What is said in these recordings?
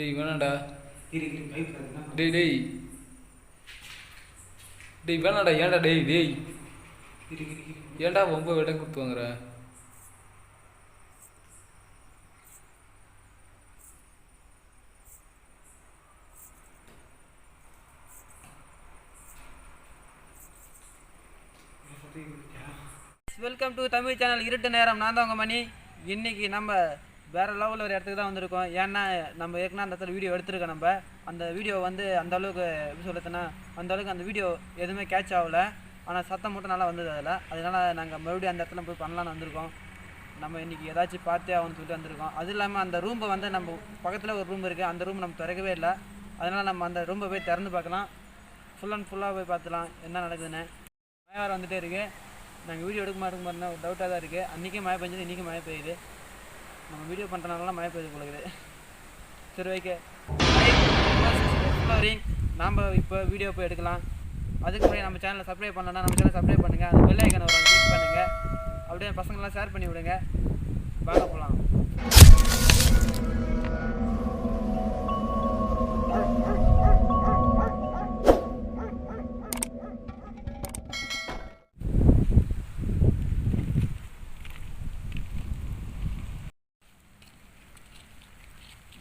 டேய் வேணாடா இரு இரு பயப்படாதுன்னா டேய் டேய். டேய் வேணாடா ஏன்டா டேய் டேய்? இரு இரு இரு. ஏன்டா ரொம்ப விட கொடுத்து வாங்குற? வெல்கம் டு தமிழ் சேனல் இருட்டு நேரம். நான் தான் உங்கள் மணி. இன்னைக்கு நம்ம வேறு லெவலில் ஒரு இடத்துக்கு தான் வந்திருக்கோம். ஏன்னா நம்ம ஏற்கனவே அந்த இடத்துல வீடியோ எடுத்திருக்கோம் நம்ம. அந்த வீடியோ வந்து அந்த அளவுக்கு எப்படி சொல்லுதுன்னா அந்த அளவுக்கு அந்த வீடியோ எதுவுமே கேட்ச் ஆகலை. ஆனால் சத்தம் மட்டும் நல்லா வந்தது அதில். அதனால் நாங்கள் மறுபடியும் அந்த இடத்துல போய் பண்ணலான்னு வந்திருக்கோம். நம்ம இன்றைக்கி ஏதாச்சும் பார்த்தே ஆகணும்னு சொல்லிட்டு வந்திருக்கோம். அது இல்லாமல் அந்த ரூம்பை வந்து நம்ம பக்கத்தில் ஒரு ரூம் இருக்குது அந்த ரூம் நம்ம திறக்கவே இல்லை. அதனால் நம்ம அந்த ரூம்பை போய் திறந்து பார்க்கலாம். ஃபுல் அண்ட் ஃபுல்லாக போய் பார்த்துலாம் என்ன நடக்குதுன்னு. மழை வர வந்துகிட்டே இருக்கு. நாங்கள் வீடியோ எடுக்க மாட்டோம் பாருங்க ஒரு டவுட்டாக தான் இருக்குது அன்றைக்கே மழை பெஞ்சது இன்றைக்கி மழை பெய்யுது. நம்ம வீடியோ பண்ணுறனால மழை பெய்து போலக்குது. சரி ஓகே நாம் இப்போ வீடியோ போய் எடுக்கலாம். அதுக்கு முன்னாடி நம்ம சேனலை சப்ஸ்கிரைப் பண்ணலன்னா நம்ம சேனல் சப்ஸ்கிரைப் பண்ணுங்கள் அந்த பெல் ஐக்கனை ஒரு கிளிக் பண்ணுங்கள் அப்படியே பசங்களாம் ஷேர் பண்ணி விடுங்க. வாங்க போகலாம்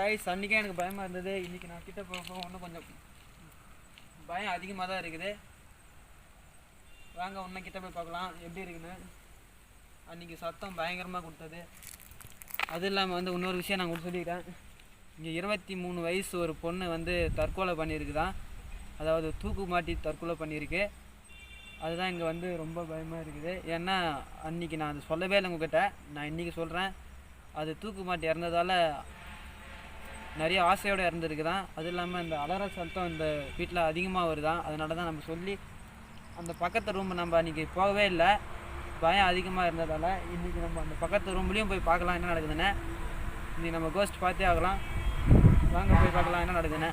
கைஸ் அன்றைக்கே எனக்கு பயமாக இருந்தது. இன்றைக்கி நான் கிட்ட போக இன்னும் கொஞ்சம் பயம் அதிகமாக தான் இருக்குது. வாங்க ஒன்றும் கிட்ட போய் பார்க்கலாம். எப்படி இருக்குன்னு. அன்றைக்கி சத்தம் பயங்கரமாக கொடுத்தது. அது இல்லாமல் வந்து இன்னொரு விஷயம் நான் உங்களுக்கு சொல்லிக்கிறேன். இங்கே இருபத்தி மூணு வயசு ஒரு பொண்ணு வந்து தற்கொலை பண்ணியிருக்குதான் அதாவது தூக்கு மாட்டி தற்கொலை பண்ணியிருக்கு. அதுதான் இங்கே வந்து ரொம்ப பயமாக இருக்குது. ஏன்னா அன்றைக்கி நான் அது சொல்லவே இல்லை உங்ககிட்ட. நான் இன்றைக்கி சொல்கிறேன் அது தூக்கு மாட்டி இறந்ததால் நிறைய ஆசையோடு இறந்துருக்குதான். அது இல்லாமல் இந்த அலற சத்தம் இந்த வீட்டில் அதிகமாக வருதான் அதனால தான் நம்ம சொல்லி அந்த பக்கத்து ரூம் நம்ம அன்றைக்கி போகவே இல்லை. பயம் அதிகமாக இருந்ததால் இன்றைக்கி நம்ம அந்த பக்கத்து ரூம்லேயும் போய் பார்க்கலாம் என்ன நடக்குதுன்னு. இன்றைக்கி நம்ம கோஸ்ட் பார்த்தே ஆகலாம். வாங்க போய் பார்க்கலாம் என்ன நடக்குதுன்னு.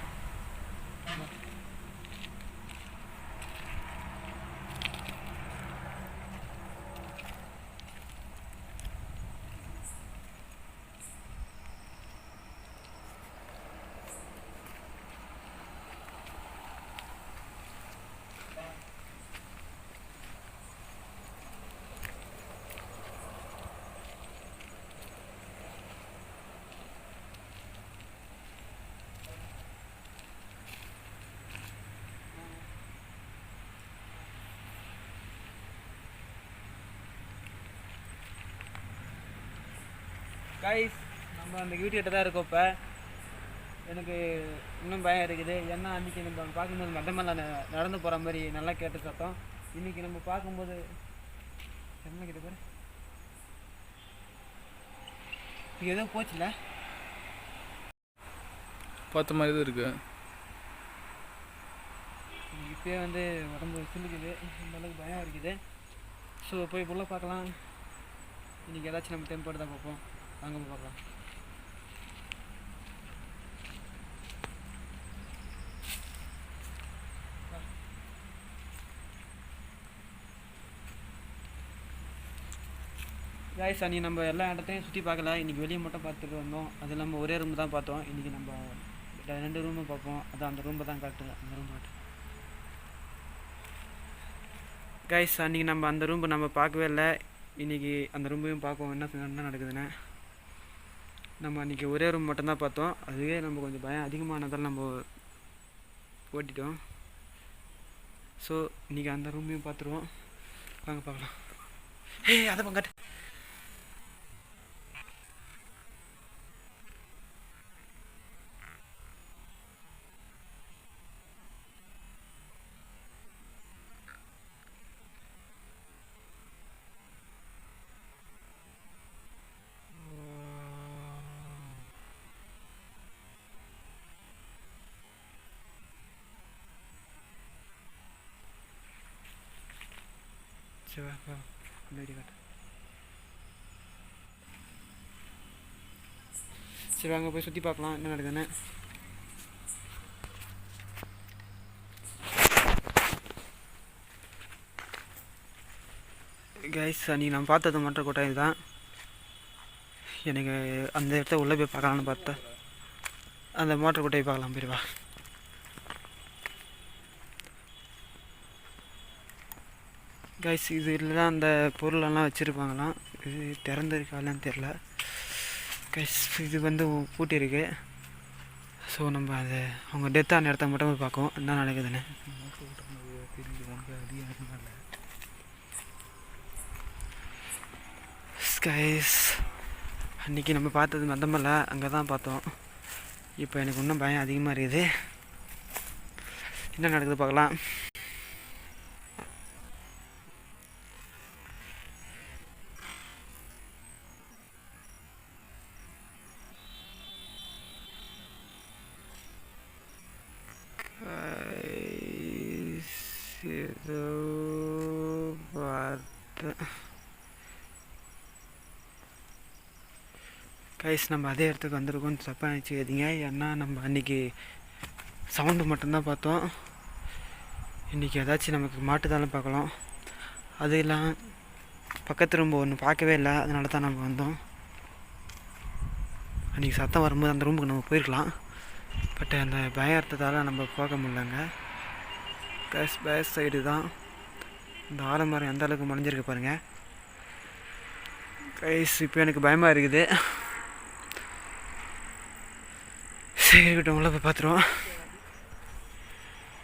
கைஸ் நம்ம அந்த வீட்டுக்கிட்ட தான் இருக்கோம் இப்போ. எனக்கு இன்னும் பயம் இருக்குது. ஏன்னா அன்றைக்கி நம்ம பார்க்கும்போது ந- நடந்து போகிற மாதிரி நல்லா கேட்டு சத்தம் இன்றைக்கி நம்ம பார்க்கும்போது என்ன கிட்ட பேர்? இங்கே ஏதோ போச்சுல? பார்த்த மாதிரி தான் இருக்கு. இப்போயே வந்து உடம்பு சில்லுக்குது இந்த அளவுக்கு பயம் இருக்குது. ஸோ போய் உள்ள பார்க்கலாம். இன்றைக்கி ஏதாச்சும் நம்ம டெம்போட்டு தான் பார்ப்போம். வாங்க போய் பார்க்கலாம் காய்ஸ் அன்றைக்கி நம்ம எல்லா இடத்தையும் சுற்றி பார்க்கல. இன்றைக்கி வெளியே மட்டும் பார்த்துட்டு வந்தோம். அது இல்லாமல் ஒரே ரூம் தான் பார்த்தோம். இன்றைக்கி நம்ம ரெண்டு ரூமும் பார்ப்போம். அது அந்த ரூமை தான் காட்டு அந்த ரூம் காட்டு காய்ஸ் அன்றைக்கி நம்ம அந்த ரூம் நம்ம பார்க்கவே இல்லை. இன்றைக்கி அந்த ரூமையும் பார்ப்போம். என்ன என்ன நடக்குதுன்னு. நம்ம அன்றைக்கி ஒரே ரூம் மட்டும்தான் பார்த்தோம். அதுவே நம்ம கொஞ்சம் பயம் அதிகமானதால் நம்ம ஓட்டிட்டோம். ஸோ இன்றைக்கி அந்த ரூமையும் பார்த்துருவோம். வாங்க பார்க்கலாம். ஏய் அதை பங்காட்டு சரி வா வா காட்டு சரி வாங்க போய் சுற்றி பார்க்கலாம். என்ன நடக்குதுன்னு. கைஸ் அன்றைக்கி நான் பார்த்தது மற்ற கொட்டாய் இதுதான். எனக்கு அந்த இடத்த உள்ளே போய் பார்க்கலான்னு பார்த்தேன். அந்த மோட்டர் குட்டையை பார்க்கலாம் பெரியவா கைஸ் இது இதில் தான் அந்த பொருளெல்லாம் வச்சுருப்பாங்களாம். இது திறந்துருக்காலான்னு தெரில கைஸ் இது வந்து பூட்டியிருக்கு. ஸோ நம்ம அதை அவங்க டெத்தான இடத்த மட்டும் போய் பார்ப்போம் என்ன நடக்குதுன்னு. கைஸ் அன்றைக்கி நம்ம பார்த்தது மந்தமல்ல. அங்கே தான் பார்த்தோம். இப்போ எனக்கு இன்னும் பயம் அதிகமாக இருக்குது. என்ன நடக்குது பார்க்கலாம். கைஸ் நம்ம அதே இடத்துக்கு வந்திருக்கோம்னு தப்பாக நினச்சிக்காதீங்க. ஏன்னா நம்ம அன்றைக்கி சவுண்டு மட்டும்தான் பார்த்தோம். இன்றைக்கி ஏதாச்சும் நமக்கு மாட்டுதாலும் பார்க்கலாம். அது எல்லாம் பக்கத்து ரூம் ஒன்று பார்க்கவே இல்லை. அதனால தான் நம்ம வந்தோம். அன்றைக்கி சத்தம் வரும்போது அந்த ரூமுக்கு நம்ம போயிருக்கலாம். பட் அந்த பயம் நம்ம போக முடியலங்க. கேஸ் பேஸ் சைடு தான். இந்த ஆலமரம் எந்த அளவுக்கு முடிஞ்சிருக்கு பாருங்கள் கைஸ் இப்போ எனக்கு பயமாக இருக்குது. சரி இருக்கட்டும் உள்ள போய் பார்த்துருவோம்.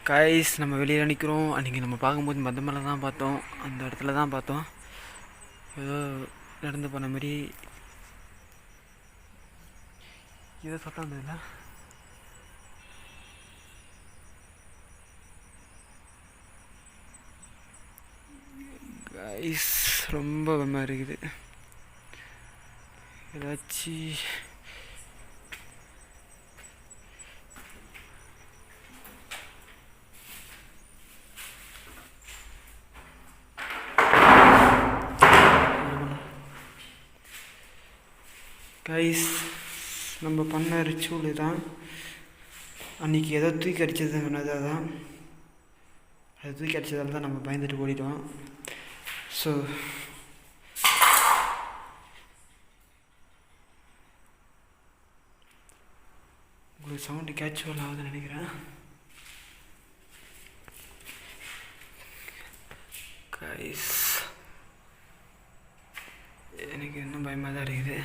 காய்ஸ் நம்ம வெளியில் நிற்கிறோம் அன்றைக்கி நம்ம பார்க்கும்போது மத மேலே தான் பார்த்தோம். அந்த இடத்துல தான் பார்த்தோம். ஏதோ நடந்து போன மாதிரி. ஏதோ சத்தம் வந்ததில்ல கைஸ் ரொம்ப பயமாக இருக்குது. ஏதாச்சும் கைஸ் நம்ம பண்ண ரிச்சுவல் தான். அன்றைக்கி ஏதோ தூக்கி அடித்தது சொன்னது தான் அது தூக்கி அடித்ததால தான் நம்ம பயந்துட்டு ஓடிட்டோம் ஸோ உங்களுக்கு சவுண்டு கேட்சுவல் ஆகுதுன்னு நினைக்கிறேன். கைஸ் எனக்கு இன்னும் பயமாக தான் இருக்குது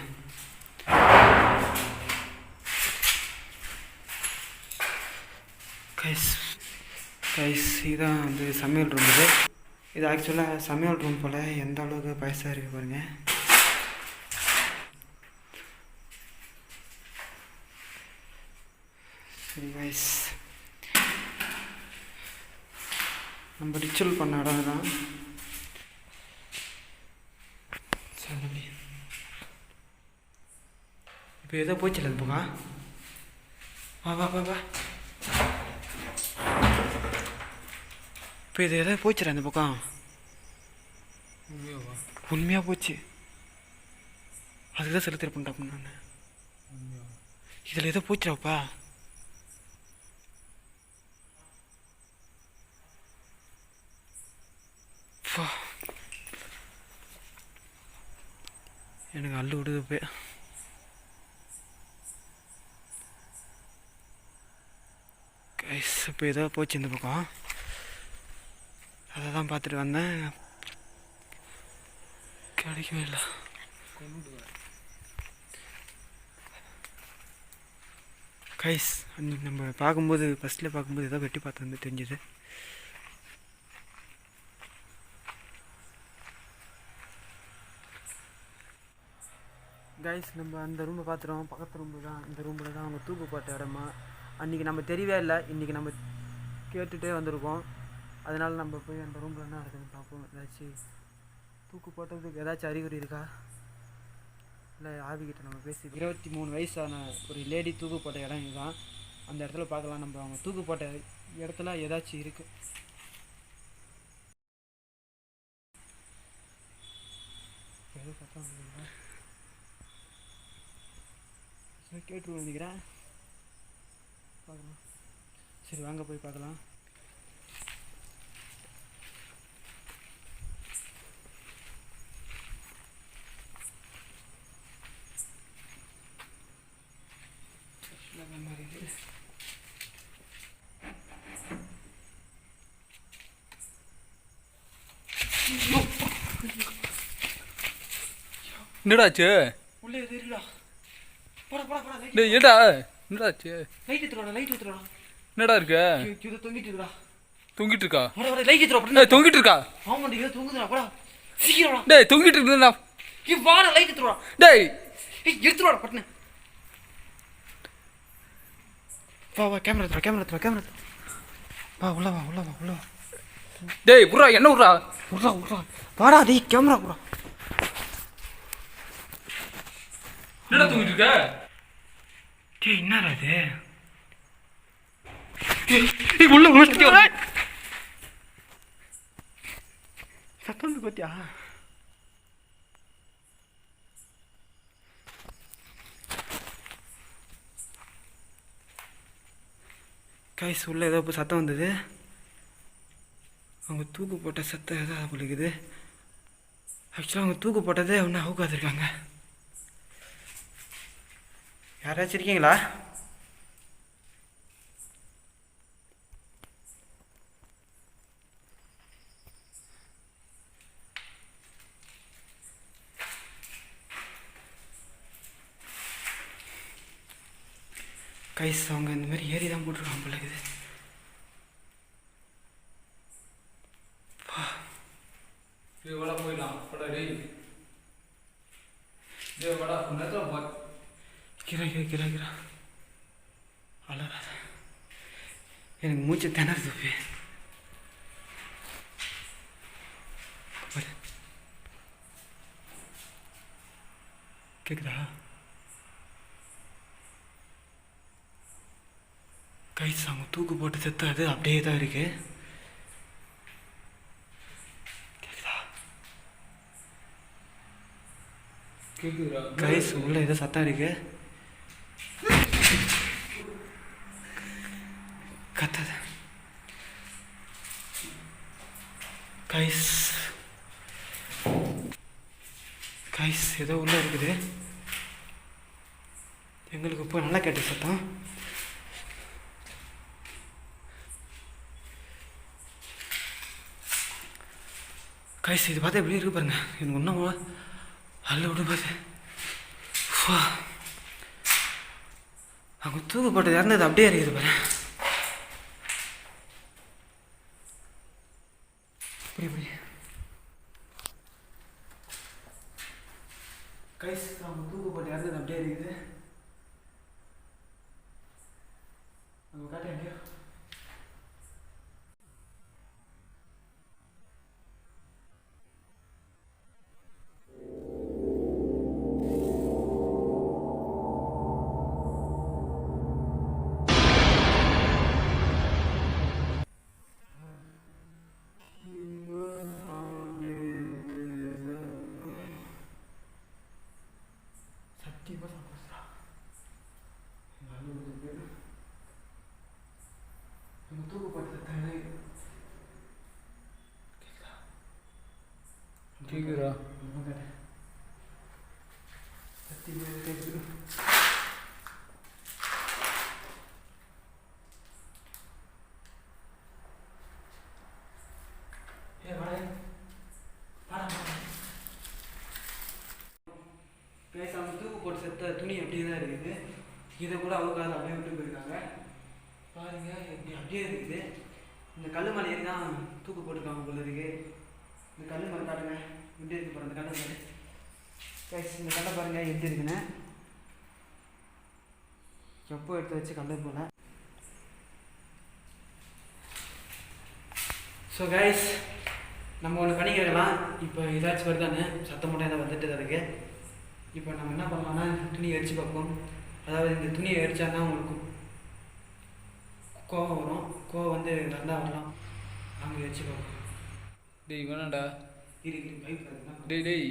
கைஸ் கைஸ் இதுதான் வந்து சமையல் ரூம் இது. இது ஆக்சுவலாக சமையல் ரூம் போல் எந்த அளவுக்கு பைசா இருக்குது பாருங்கள் சரி வைஸ் நம்ம ரிச்சுவல் பண்ண இடம் தான் சரி. இப்போ எதோ போச்சு இல்லை போகா வா வா வா வா. இப்போ இது ஏதோ போச்சுடா அந்த பக்கம் உண்மையாக போச்சு அதுக்கு தான் செலுத்திர பண்ணிட்டேன் நான் இதில் ஏதோ போச்சுடாப்பா. எனக்கு அள்ளு விடுது கைஸ் இப்போ ஏதோ போச்சு இந்த பக்கம் அதை தான் பார்த்துட்டு வந்தேன். கிடைக்கவே இல்லை. கைஸ் நம்ம பார்க்கும்போது ஃபஸ்ட்டில் பார்க்கும்போது ஏதோ வெட்டி பார்த்து வந்து தெரிஞ்சுது. கைஸ் நம்ம அந்த ரூமை பார்த்துருவோம் பக்கத்து ரூமு தான் இந்த ரூமில் தான் அவங்க தூக்கு போட்ட இடமா. அன்றைக்கி நம்ம தெரியவே இல்லை. இன்றைக்கி நம்ம கேட்டுகிட்டே வந்திருக்கோம். அதனால் நம்ம போய் அந்த ரூமில் என்ன நடக்குதுன்னு பார்ப்போம். ஏதாச்சும் தூக்கு போட்டதுக்கு ஏதாச்சும் அறிகுறி இருக்கா? இல்லை ஆவிக்கிட்ட நம்ம பேசி இருபத்தி மூணு வயசான ஒரு லேடி தூக்கு போட்ட இடம் இதுதான். அந்த இடத்துல பார்க்கலாம். நம்ம அவங்க தூக்கு போட்ட இடத்துல ஏதாச்சும் இருக்குது கேட்டு நினைக்கிறேன். பார்க்கலாம். சரி வாங்க போய் பார்க்கலாம். கலரில் மாதிரி என்னடாச்சு? உள்ளே தெரியல போடா போடா போடா டேய் ஏடா என்னடாச்சு? லைட் ஏத்துறடா லைட் ஏத்துறடா என்னடா இருக்கு? இது தொங்கிட்டு இருக்கா தொங்கிட்டு இருக்கா? போடா போடா லைட் ஏத்துறடா டேய் தொங்கிட்டு இருக்கா? ஆமாடா இது தொங்குதுடா போடா. சீக்கிரம்டா. டேய் தொங்கிட்டு இருக்குடா இங்க வாடா லைட் ஏத்துறடா டேய்! ஏய் எடுத்துடா பட்டுனே. வா வா கேமரா எடுத்துடா கேமரா எடுத்துடா கேமரா வா உள்ள வா உள்ள வா உள்ள வா. டேய் புறா என்ன விட்றா உட்றா உட்றா வாடா டேய் கேமரா புடா என்னடா தொங்கிட்டு இருக்க? டேய் என்னடா இது? டேய் உள்ள உள்ள. சத்தம் பாத்தியா? கைஸ் உள்ளே ஏதோ இப்போ சத்தம் வந்தது. அவங்க தூக்கு போட்ட சத்தம் ஏதோ இருக்குது ஆக்சுவலாக அவங்க தூக்கு போட்டதே ஒன்று அவுக்காதுருக்காங்க யாராச்சும் இருக்கீங்களா? கைஸ் அவங்க இந்த மாதிரி ஏறி தான் போட்டுருக்காங்க போல டேய் வாடா போயிடலாம். வாடா டேய். நேரத்துல வா. கிரா கிரா கிரா கிரா அழகாத எனக்கு மூச்சு திணறுது போய் பாரு. கேக்குதா கைஸ் அவங்க தூக்கு போட்டு செத்தாது. அப்படியே தான் இருக்கு. கேக்குதா? கேக்குதுடா. கைஸ் உள்ள ஏதோ சத்தம் இருக்கு. கத்தாத. கைஸ் கைஸ் ஏதோ உள்ள இருக்குது. எங்களுக்கு இப்போ நல்லா கேட்ட சத்தம். கைஸ் இது பார்த்தா எப்படி இருக்கு பாருங்க. எனக்கு ஒன்றும் அல்ல விட பாரு அங்கே தூக்கு போட்டது இறந்தது அப்படியே இருக்குது பாருங்க. ठीक है रहा। இந்த கல் மலை காட்டுங்க எப்படி இருக்கு பாருங்க இந்த கடை கைஸ் இந்த கடை பாருங்க எப்படி இருக்குன்னு. எப்போ எடுத்து வச்சு கல் போல. ஸோ கைஸ் நம்ம ஒன்று பண்ணிக்கலாம் இப்போ ஏதாச்சும் வருதானே? சத்தம் மட்டும் ஏதாவது வந்துட்டு தான் இப்போ நம்ம என்ன பண்ணலாம்னா துணியை எரிச்சு பார்ப்போம். அதாவது இந்த துணியை எரிச்சா தான் உங்களுக்கு கோவம் வரும். கோவம் வந்து நல்லா வரலாம். அவங்க எரிச்சு பார்ப்போம். டேய் வேணாடா டேய் டேய்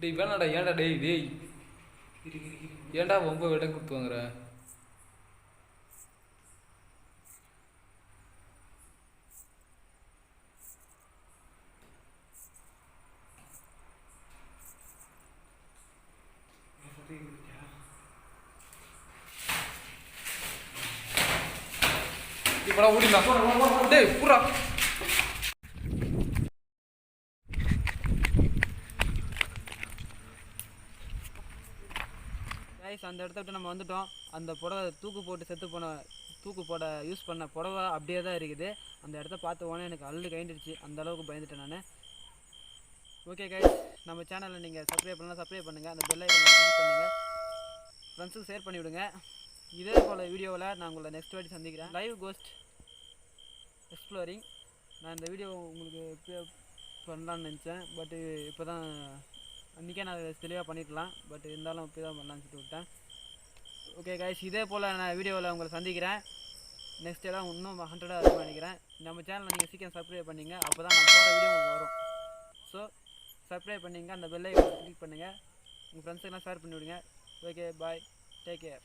டேய் வேணாடா ஏன்டா டேய் டேய் ஏன்டா ரொம்ப விடம் கொடுத்து வாங்குற இப்படா ஓடிடலாம் டேய் புறா அந்த இடத்த விட்டு நம்ம வந்துட்டோம். அந்த புடவை தூக்கு போட்டு செத்து போன தூக்கு போட யூஸ் பண்ண புடவை அப்படியே தான் இருக்குது. அந்த இடத்த பார்த்த உடனே எனக்கு அள்ளு கைண்டுடுச்சு அந்த அளவுக்கு பயந்துட்டேன் நான். ஓகே கைஸ் நம்ம சேனலில் நீங்கள் சப்ஸ்கிரைப் பண்ணலாம் சப்ஸ்கிரைப் பண்ணுங்கள் அந்த பெல் ஐக்கனை கிளிக் பண்ணுங்கள் ஃப்ரெண்ட்ஸுக்கு ஷேர் பண்ணி விடுங்க. இதே போல் வீடியோவில் நான் உங்களை நெக்ஸ்ட் வாட்டி சந்திக்கிறேன். லைவ் கோஸ்ட் எக்ஸ்ப்ளோரிங் நான் இந்த வீடியோ உங்களுக்கு பண்ணலான்னு நினச்சேன். பட்டு இப்போ தான் அன்றைக்கே நான் தெளிவாக பண்ணிடலாம் பட் இருந்தாலும் இப்படி தான் பண்ணலான்னு சொல்லிட்டு விட்டேன். ஓகே கைஸ் இதே போல் நான் வீடியோவில் உங்களை சந்திக்கிறேன். நெக்ஸ்ட் இடம் இன்னும் ஹண்ட்ரடாக இருக்கும் நினைக்கிறேன். நம்ம சேனலை நீங்கள் சீக்கிரம் சப்ஸ்கிரைப் பண்ணிங்க. அப்போ தான் நான் போகிற வீடியோ உங்களுக்கு வரும். ஸோ சப்ஸ்கிரைப் பண்ணிங்க. அந்த பெல்லை கிளிக் பண்ணுங்கள் உங்கள் ஃப்ரெண்ட்ஸுக்கெல்லாம் ஷேர் பண்ணிவிடுங்க. Okay bye take care